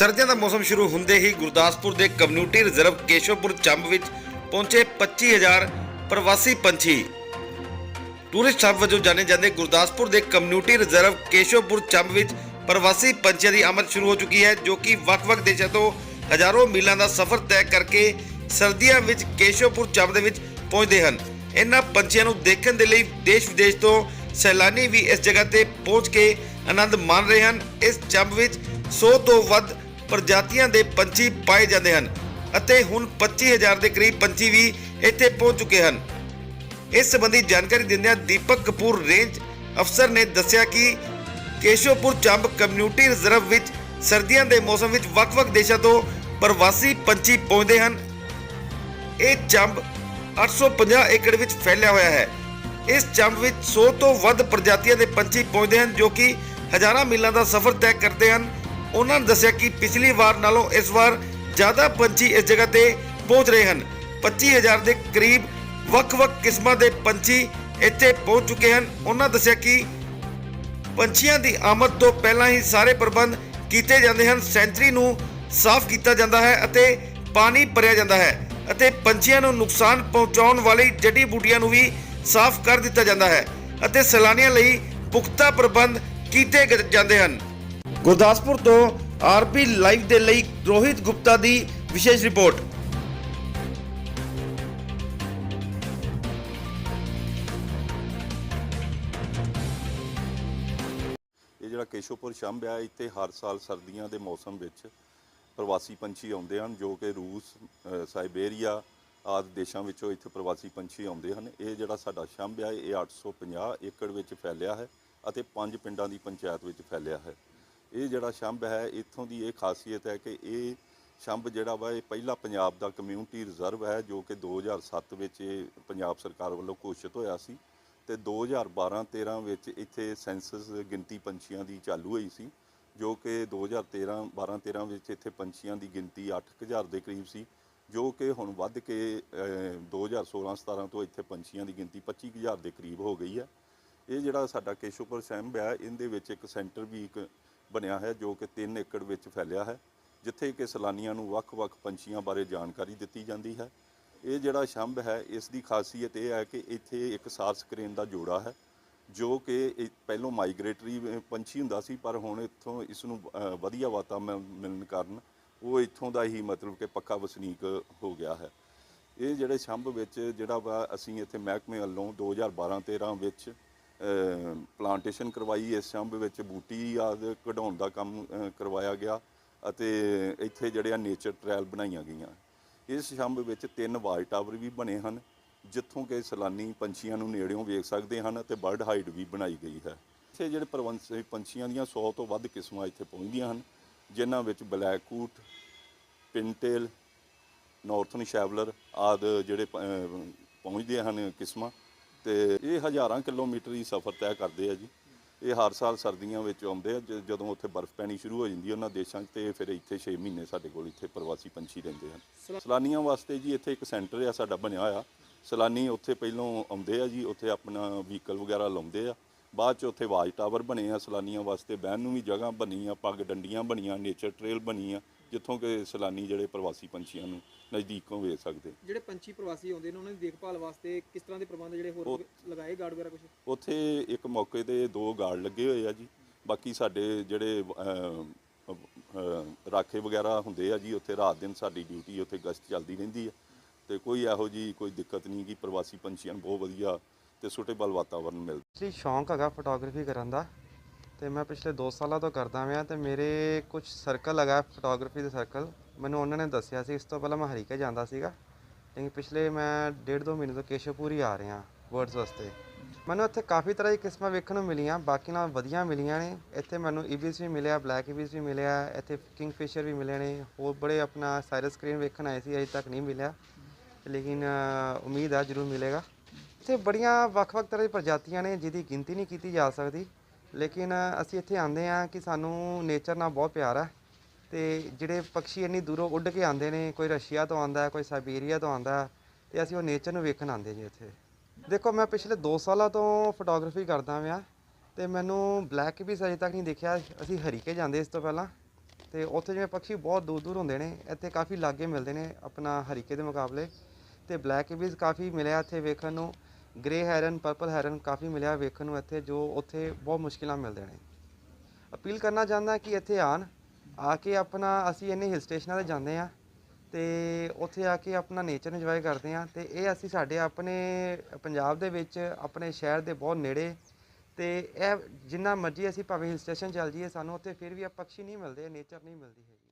ਸਰਦੀਆਂ ਦਾ ਮੌਸਮ ਸ਼ੁਰੂ ਹੁੰਦੇ ਹੀ ਗੁਰਦਾਸਪੁਰ ਦੇ ਕਮਿਊਨਿਟੀ ਰਿਜ਼ਰਵ ਕੇਸ਼ਵਪੁਰ ਚੰਬ ਵਿੱਚ ਪਹੁੰਚੇ 25000 ਪ੍ਰਵਾਸੀ ਪੰਛੀ। ਟੂਰਿਸਟ ਹੱਬ ਵਜੋਂ ਜਾਣੇ ਜਾਂਦੇ ਗੁਰਦਾਸਪੁਰ ਦੇ ਕਮਿਊਨਿਟੀ ਰਿਜ਼ਰਵ ਕੇਸ਼ਵਪੁਰ ਚੰਬ ਵਿੱਚ ਪ੍ਰਵਾਸੀ ਪੰਛੀਆਂ ਦੀ ਆਮਦ ਸ਼ੁਰੂ ਹੋ ਚੁੱਕੀ ਹੈ, ਜੋ ਕਿ ਵੱਖ-ਵੱਖ ਦੇਸ਼ਾਂ ਤੋਂ ਹਜ਼ਾਰਾਂ ਮੀਲਾਂ ਦਾ ਸਫ਼ਰ ਤੈਅ ਕਰਕੇ ਸਰਦੀਆਂ ਵਿੱਚ ਕੇਸ਼ਵਪੁਰ ਚੰਬ ਦੇ ਵਿੱਚ ਪਹੁੰਚਦੇ ਹਨ। ਇਹਨਾਂ ਪੰਛੀਆਂ ਨੂੰ ਦੇਖਣ ਦੇ ਲਈ ਦੇਸ਼ ਵਿਦੇਸ਼ ਤੋਂ ਸੈਲਾਨੀ ਵੀ ਇਸ ਜਗ੍ਹਾ ਤੇ ਪਹੁੰਚ ਕੇ ਆਨੰਦ ਮਾਣ ਰਹੇ ਹਨ। ਇਸ ਚੰਬ ਵਿੱਚ 100 ਤੋਂ ਵੱਧ ਪ੍ਰਜਾਤੀਆਂ ਦੇ ਪੰਛੀ ਪਾਏ ਜਾਂਦੇ ਹਨ ਅਤੇ ਹੁਣ 25000 ਦੇ ਕਰੀਬ ਪੰਛੀ ਵੀ ਇੱਥੇ ਪਹੁੰਚ ਚੁੱਕੇ ਹਨ। ਇਸ ਸੰਬੰਧੀ ਜਾਣਕਾਰੀ ਦਿੰਦਿਆਂ ਦੀਪਕ ਕਪੂਰ ਰੇਂਜ ਅਫਸਰ ਨੇ ਦੱਸਿਆ ਕਿ ਕੇਸ਼ਵਪੁਰ ਚੰਬ ਕਮਿਊਨਿਟੀ ਰਿਜ਼ਰਵ ਵਿੱਚ ਸਰਦੀਆਂ ਦੇ ਮੌਸਮ ਵਿੱਚ ਵੱਖ-ਵੱਖ ਦੇਸ਼ਾਂ ਤੋਂ ਪ੍ਰਵਾਸੀ ਪੰਛੀ ਪਹੁੰਚਦੇ ਹਨ। ਇਹ ਚੰਬ 850 ਏਕੜ ਵਿੱਚ ਫੈਲਿਆ ਹੋਇਆ ਹੈ। ਇਸ ਚੰਬ ਵਿੱਚ 100 ਤੋਂ ਵੱਧ ਪ੍ਰਜਾਤੀਆਂ ਦੇ ਪੰਛੀ ਪਹੁੰਚਦੇ ਹਨ ਜੋ ਕਿ ਹਜ਼ਾਰਾਂ ਮੀਲਾਂ ਦਾ ਸਫ਼ਰ ਤੈਅ ਕਰਦੇ ਹਨ ਉਹਨਾਂ ਨੇ ਦੱਸਿਆ ਕਿ ਪਿਛਲੀ ਵਾਰ ਨਾਲੋਂ ਇਸ ਵਾਰ ਜ਼ਿਆਦਾ ਪੰਛੀ ਇਸ ਜਗ੍ਹਾ ਤੇ ਪਹੁੰਚ ਰਹੇ ਹਨ। 25000 ਦੇ ਕਰੀਬ ਵੱਖ-ਵੱਖ ਕਿਸਮਾਂ ਦੇ ਪੰਛੀ ਇੱਥੇ ਪਹੁੰਚ ਚੁੱਕੇ ਹਨ। ਉਹਨਾਂ ਦੱਸਿਆ ਕਿ ਪੰਛੀਆਂ ਦੀ ਆਮਦ ਤੋਂ ਪਹਿਲਾਂ ਹੀ ਸਾਰੇ ਪ੍ਰਬੰਧ ਕੀਤੇ ਜਾਂਦੇ ਹਨ। ਸੈਂਚਰੀ ਨੂੰ ਸਾਫ਼ ਕੀਤਾ ਜਾਂਦਾ ਹੈ ਅਤੇ ਪਾਣੀ ਭਰਿਆ ਜਾਂਦਾ ਹੈ ਅਤੇ ਪੰਛੀਆਂ ਨੂੰ ਨੁਕਸਾਨ ਪਹੁੰਚਾਉਣ ਵਾਲੀ ਜੜੀ ਬੂਟੀਆਂ ਨੂੰ ਵੀ ਸਾਫ਼ ਕਰ ਦਿੱਤਾ ਜਾਂਦਾ ਹੈ ਅਤੇ ਸੈਲਾਨੀਆਂ ਲਈ ਪੁਖਤਾ ਪ੍ਰਬੰਧ ਕੀਤੇ ਗ- ਜਾਂਦੇ ਹਨ। ਗੁਰਦਾਸਪੁਰ ਤੋਂ ਆਰਪੀ ਲਾਈਵ ਦੇ ਲਈ ਰੋਹਿਤ ਗੁਪਤਾ ਦੀ ਵਿਸ਼ੇਸ਼ ਰਿਪੋਰਟ। ਇਹ ਜਿਹੜਾ ਕੇਸ਼ੋਪੁਰ ਸ਼ੰਭ ਆ ਇੱਥੇ ਹਰ ਸਾਲ ਸਰਦੀਆਂ ਦੇ ਮੌਸਮ ਵਿੱਚ ਪ੍ਰਵਾਸੀ ਪੰਛੀ ਆਉਂਦੇ ਹਨ ਜੋ ਕਿ ਰੂਸ ਅ, ਸਾਈਬੇਰੀਆ ਆਦਿ ਦੇਸ਼ਾਂ ਵਿੱਚੋਂ ਇੱਥੇ ਪ੍ਰਵਾਸੀ ਪੰਛੀ ਆਉਂਦੇ ਹਨ। ਇਹ ਜਿਹੜਾ ਸਾਡਾ ਸ਼ੰਭ ਆ ਇਹ 850 ਏਕੜ ਵਿੱਚ ਫੈਲਿਆ ਹੈ ਅਤੇ ਪੰਜ ਪਿੰਡਾਂ ਦੀ ਪੰਚਾਇਤ ਵਿੱਚ ਫੈਲਿਆ ਹੈ। ਇਹ ਜਿਹੜਾ ਸ਼ੰਭ ਹੈ ਇੱਥੋਂ ਦੀ ਇਹ ਖਾਸੀਅਤ ਹੈ ਕਿ ਇਹ ਸ਼ੰਭ ਜਿਹੜਾ ਵਾ ਇਹ ਪਹਿਲਾ ਪੰਜਾਬ ਦਾ ਕਮਿਊਨਿਟੀ ਰਿਜ਼ਰਵ ਹੈ ਜੋ ਕਿ 2007 ਵਿੱਚ ਇਹ ਪੰਜਾਬ ਸਰਕਾਰ ਵੱਲੋਂ ਘੋਸ਼ਿਤ ਹੋਇਆ ਸੀ ਤੇ 2012-13 ਵਿੱਚ ਇੱਥੇ ਸੈਂਸਸ ਗਿਣਤੀ ਪੰਛੀਆਂ ਦੀ ਚਾਲੂ ਹੋਈ ਸੀ ਜੋ ਕਿ 2013 12-13 ਵਿੱਚ ਇੱਥੇ ਪੰਛੀਆਂ ਦੀ ਗਿਣਤੀ 8000 ਦੇ ਕਰੀਬ ਸੀ ਜੋ ਕਿ ਹੁਣ ਵੱਧ ਕੇ ਅਹ, 2016-17 ਤੋਂ ਇੱਥੇ ਪੰਛੀਆਂ ਦੀ ਗਿਣਤੀ 25000 ਦੇ ਕਰੀਬ ਹੋ ਗਈ ਹੈ। ਇਹ ਜਿਹੜਾ ਸਾਡਾ ਕੇਸ਼ਵਪੁਰ ਸੈਂਬ ਹੈ ਇਹਦੇ ਵਿੱਚ ਇੱਕ ਸੈਂਟਰ ਵੀ ਇੱਕ ਬਣਿਆ ਹੈ, ਜੋ ਕਿ 3 ਏਕੜ ਵਿੱਚ ਫੈਲਿਆ ਹੈ, ਜਿੱਥੇ ਕਿ ਸੈਲਾਨੀਆਂ ਨੂੰ ਵੱਖ-ਵੱਖ ਪੰਛੀਆਂ ਬਾਰੇ ਜਾਣਕਾਰੀ ਦਿੱਤੀ ਜਾਂਦੀ ਹੈ। ਇਹ ਜਿਹੜਾ ਸ਼ੰਭ ਹੈ, ਇਸ ਦੀ ਖਾਸੀਅਤ ਇਹ ਹੈ ਕਿ ਇੱਥੇ ਇੱਕ ਸਾਰ ਸਕਰੀਨ ਦਾ ਜੋੜਾ ਹੈ, ਜੋ ਕਿ ਇਹ ਪਹਿਲੋਂ ਮਾਈਗ੍ਰੇਟਰੀ ਪੰਛੀ ਹੁੰਦਾ ਸੀ, ਪਰ ਹੁਣ ਇੱਥੋਂ ਇਸ ਨੂੰ ਵਧੀਆ ਵਾਤਾਵਰਣ ਮਿਲਣ ਕਾਰਨ ਉਹ ਇੱਥੋਂ ਦਾ ਹੀ ਮਤਲਬ ਕਿ ਪੱਕਾ ਵਸਨੀਕ ਹੋ ਗਿਆ ਹੈ। ਇਹ ਜਿਹੜੇ ਸ਼ੰਭ ਵਿੱਚ ਜਿਹੜਾ ਵਾ, ਅਸੀਂ ਇੱਥੇ ਮਹਿਕਮੇ ਵੱਲੋਂ 2012-13 ਵਿੱਚ ਪਲਾਂਟੇਸ਼ਨ ਕਰਵਾਈ ਇਸ ਸ਼ੰਭ ਵਿੱਚ, ਬੂਟੀ ਆਦਿ ਕਢਾਉਣ ਦਾ ਕੰਮ ਕਰਵਾਇਆ ਗਿਆ ਅਤੇ ਇੱਥੇ ਜਿਹੜੇ ਆ ਨੇਚਰ ਟ੍ਰਾਇਲ ਬਣਾਈਆਂ ਗਈਆਂ। ਇਸ ਸ਼ੰਭ ਵਿੱਚ ਤਿੰਨ ਵਾਚ ਟਾਵਰ ਵੀ ਬਣੇ ਹਨ, ਜਿੱਥੋਂ ਕਿ ਸੈਲਾਨੀ ਪੰਛੀਆਂ ਨੂੰ ਨੇੜਿਓਂ ਵੇਖ ਸਕਦੇ ਹਨ ਅਤੇ ਬਰਡ ਹਾਈਟ ਵੀ ਬਣਾਈ ਗਈ ਹੈ। ਇੱਥੇ ਜਿਹੜੇ ਪ੍ਰਵੰਸੀ, ਪੰਛੀਆਂ ਦੀਆਂ 100 ਤੋਂ ਵੱਧ ਕਿਸਮਾਂ ਇੱਥੇ ਪਹੁੰਚਦੀਆਂ ਹਨ, ਜਿਨ੍ਹਾਂ ਵਿੱਚ ਬਲੈਕ ਕੂਟ ਪਿੰਟੇਲ ਨਾਰਥਨ ਸ਼ੈਵਲਰ ਆਦਿ ਜਿਹੜੇ ਪਹੁੰਚਦੇ ਹਨ ਕਿਸਮਾਂ। ਤੇ ਇਹ ਹਜ਼ਾਰਾਂ ਕਿਲੋਮੀਟਰ ਹੀ ਸਫ਼ਰ ਤੈਅ ਕਰਦੇ ਆ ਜੀ। ਇਹ ਹਰ ਸਾਲ ਸਰਦੀਆਂ ਵਿੱਚ ਆਉਂਦੇ ਆ, ਜ- ਜਦੋਂ ਉੱਥੇ ਬਰਫ਼ ਪੈਣੀ ਸ਼ੁਰੂ ਹੋ ਜਾਂਦੀ ਹੈ ਉਹਨਾਂ ਦੇਸ਼ਾਂ 'ਚ, ਤੇ ਫਿਰ ਇੱਥੇ 6 ਮਹੀਨੇ ਸਾਡੇ ਕੋਲ ਇੱਥੇ ਪ੍ਰਵਾਸੀ ਪੰਛੀ ਰਹਿੰਦੇ ਹਨ ਸੈਲਾਨੀਆਂ ਵਾਸਤੇ ਜੀ ਇੱਥੇ ਇੱਕ ਸੈਂਟਰ ਆ ਸਾਡਾ ਬਣਿਆ ਹੋਇਆ। ਸੈਲਾਨੀ ਉੱਥੇ ਪਹਿਲੋਂ ਆਉਂਦੇ ਆ ਜੀ, ਉੱਥੇ ਆਪਣਾ ਵਹੀਕਲ ਵਗੈਰਾ ਲਾਉਂਦੇ ਆ। ਬਾਅਦ ਚ ਉੱਥੇ ਵਾਚ ਟਾਵਰ ਬਣੇ ਆ ਸੈਲਾਨੀਆਂ ਵਾਸਤੇ, ਬਹਿਣ ਨੂੰ ਵੀ ਜਗ੍ਹਾ ਬਣੀ ਆ, ਪੱਗ ਡੰਡੀਆਂ ਬਣੀਆਂ, ਨੇਚਰ ਟ੍ਰੇਲ ਬਣੀ ਆ। ਜਿੱਥੋਂ ਕਿ ਸੈਲਾਨੀ ਜਿਹੜੇ ਪ੍ਰਵਾਸੀ ਪੰਛੀਆਂ ਨੂੰ ਨਜ਼ਦੀਕੋਂ ਵੇਖ ਸਕਦੇ। ਜਿਹੜੇ ਪੰਛੀ ਪ੍ਰਵਾਸੀ ਆਉਂਦੇ ਨੇ ਉਹਨਾਂ ਦੀ ਦੇਖਭਾਲ ਵਾਸਤੇ ਕਿਸ ਤਰ੍ਹਾਂ ਦੇ ਪ੍ਰਬੰਧ ਜਿਹੜੇ ਹੋਰ ਲਗਾਏ ਗਾਰਡ ਵਗੈਰਾ ਕੁਝ ਉੱਥੇ ਇੱਕ ਮੌਕੇ ਤੇ ਦੋ ਗਾਰਡ ਲੱਗੇ ਹੋਏ ਆ ਜੀ। ਬਾਕੀ ਸਾਡੇ ਜਿਹੜੇ ਰਾਖੇ ਵਗੈਰਾ ਹੁੰਦੇ ਆ ਜੀ ਉੱਥੇ ਰਾਤ ਦਿਨ ਸਾਡੀ ਡਿਊਟੀ ਉੱਥੇ ਗਸ਼ਤ ਚੱਲਦੀ ਰਹਿੰਦੀ ਆ। ਤੇ ਕੋਈ ਇਹੋ ਜੀ ਕੋਈ ਦਿੱਕਤ ਨਹੀਂ ਕਿ ਪ੍ਰਵਾਸੀ ਪੰਛੀਆਂ ਨੂੰ ਬਹੁਤ ਵਧੀਆ ਤੇ ਸੁਟੇਬਲ ਵਾਤਾਵਰਨ ਮਿਲਦਾ। ਐਕਚੁਅਲੀ ਸ਼ੌਂਕ ਹੈਗਾ ਫੋਟੋਗ੍ਰਾਫੀ ਕਰਨ ਦਾ। ਤੇ ਮੈਂ ਪਿਛਲੇ 2 ਸਾਲਾਂ ਤੋਂ ਕਰਦਾ ਹਾਂ ਤੇ ਮੇਰੇ ਕੁਝ ਸਰਕਲ ਹੈਗਾ ਫੋਟੋਗ੍ਰਾਫੀ ਦੇ ਸਰਕਲ ਮੈਨੂੰ ਉਹਨਾਂ ਨੇ ਦੱਸਿਆ ਸੀ, ਇਸ ਤੋਂ ਪਹਿਲਾਂ ਮੈਂ ਹਰੀਕੇ ਜਾਂਦਾ ਸੀਗਾ। ਲੇਕਿਨ ਪਿਛਲੇ ਮੈਂ ਡੇਢ ਦੋ ਮਹੀਨੇ ਤੋਂ ਕੇਸ਼ਵਪੁਰ ਹੀ ਆ ਰਿਹਾ ਵਰਡਸ ਵਾਸਤੇ। ਮੈਨੂੰ ਇੱਥੇ ਕਾਫੀ ਤਰ੍ਹਾਂ ਦੀ ਕਿਸਮਾਂ ਵੇਖਣ ਨੂੰ ਮਿਲੀਆਂ, ਬਾਕੀ ਨਾਲ ਵਧੀਆ ਮਿਲੀਆਂ ਨੇ। ਇੱਥੇ ਮੈਨੂੰ ਇਬਿਸ ਵੀ ਮਿਲਿਆ ਬਲੈਕ ਇਬਿਸ ਵੀ ਮਿਲਿਆ, ਇੱਥੇ ਕਿੰਗਫਿਸ਼ਰ ਵੀ ਮਿਲੇ ਨੇ। ਹੋਰ ਬੜੇ ਆਪਣਾ ਸਾਇਰਸ ਸਕਰੀਨ ਵੇਖਣ ਆਏ ਸੀ, ਅਜੇ ਤੱਕ ਨਹੀਂ ਮਿਲਿਆ। ਲੇਕਿਨ ਉਮੀਦ ਆ ਜ਼ਰੂਰ ਮਿਲੇਗਾ। ਇੱਥੇ ਬੜੀਆਂ ਵੱਖ-ਵੱਖ ਤਰ੍ਹਾਂ ਦੀ ਪ੍ਰਜਾਤੀਆਂ ਨੇ, ਜਿਹਦੀ ਗਿਣਤੀ ਨਹੀਂ ਕੀਤੀ ਜਾ ਸਕਦੀ। ਲੇਕਿਨ ਅਸੀਂ ਇੱਥੇ ਆਉਂਦੇ ਆ ਕਿ ਸਾਨੂੰ ਨੇਚਰ ਨਾਲ ਬਹੁਤ ਪਿਆਰ ਹੈ ਤੇ ਜਿਹੜੇ ਪੰਛੀ ਇੰਨੀ ਦੂਰੋਂ ਉੱਡ ਕੇ ਆਉਂਦੇ ਨੇ, ਕੋਈ ਰਸ਼ੀਆ ਤੋਂ ਆਉਂਦਾ, ਕੋਈ ਸਾਈਬੀਰੀਆ ਤੋਂ ਆਉਂਦਾ ਹੈ ਤੇ ਅਸੀਂ ਉਹ ਨੇਚਰ ਨੂੰ ਵੇਖਣ ਆਉਂਦੇ ਜੀ ਇੱਥੇ। ਦੇਖੋ, ਮੈਂ ਪਿਛਲੇ 2 ਸਾਲਾਂ ਤੋਂ ਫੋਟੋਗ੍ਰਾਫੀ ਕਰਦਾ ਪਿਆ ਤੇ ਮੈਨੂੰ ਬਲੈਕ ਵੀ ਅਜੇ ਤੱਕ ਨਹੀਂ ਦੇਖਿਆ। ਅਸੀਂ ਹਰੀਕੇ ਜਾਂਦੇ ਇਸ ਤੋਂ ਪਹਿਲਾਂ ਤੇ ਉੱਥੇ ਜਿਵੇਂ ਪੰਛੀ ਬਹੁਤ ਦੂਰ ਦੂਰ ਹੁੰਦੇ ਨੇ, ਇੱਥੇ ਕਾਫੀ ਲਾਗੇ ਮਿਲਦੇ ਨੇ ਆਪਣਾ ਹਰੀਕੇ ਦੇ ਮੁਕਾਬਲੇ ਤੇ ਬਲੈਕ ਇਬੀਜ਼ ਕਾਫੀ ਮਿਲਿਆ ਇੱਥੇ ਵੇਖਣ ਨੂੰ। ਗ੍ਰੇ ਹੈਰਨ, ਪਰਪਲ ਹੈਰਨ ਕਾਫੀ ਮਿਲਿਆ ਵੇਖਣ ਨੂੰ ਇੱਥੇ, ਜੋ ਉੱਥੇ ਬਹੁਤ ਮੁਸ਼ਕਿਲਾਂ ਮਿਲਦੇ ਨੇ। ਅਪੀਲ ਕਰਨਾ ਚਾਹੁੰਦਾ ਕਿ ਇੱਥੇ ਆਣ ਆ ਕੇ ਆਪਣਾ ਅਸੀਂ ਇੰਨੇ ਹਿਲ ਸਟੇਸ਼ਨਾਂ ਤੇ ਜਾਂਦੇ ਆ ਤੇ ਉੱਥੇ ਆ ਕੇ ਆਪਣਾ ਨੇਚਰ ਇੰਜੋਏ ਕਰਦੇ ਆ ਤੇ ਇਹ ਅਸੀਂ ਸਾਡੇ ਆਪਣੇ ਪੰਜਾਬ ਦੇ ਵਿੱਚ, ਆਪਣੇ ਸ਼ਹਿਰ ਦੇ ਬਹੁਤ ਨੇੜੇ ਤੇ ਇਹ ਜਿੰਨਾ ਮਰਜ਼ੀ ਅਸੀਂ ਭਾਵੇਂ ਹਿਲ ਸਟੇਸ਼ਨ ਚੱਲ ਜਾਈਏ, ਸਾਨੂੰ ਉੱਥੇ ਫਿਰ ਵੀ ਆ ਪੰਛੀ ਨਹੀਂ ਮਿਲਦੇ ਨੇਚਰ ਨਹੀਂ ਮਿਲਦੀ ਹੈਗੀ।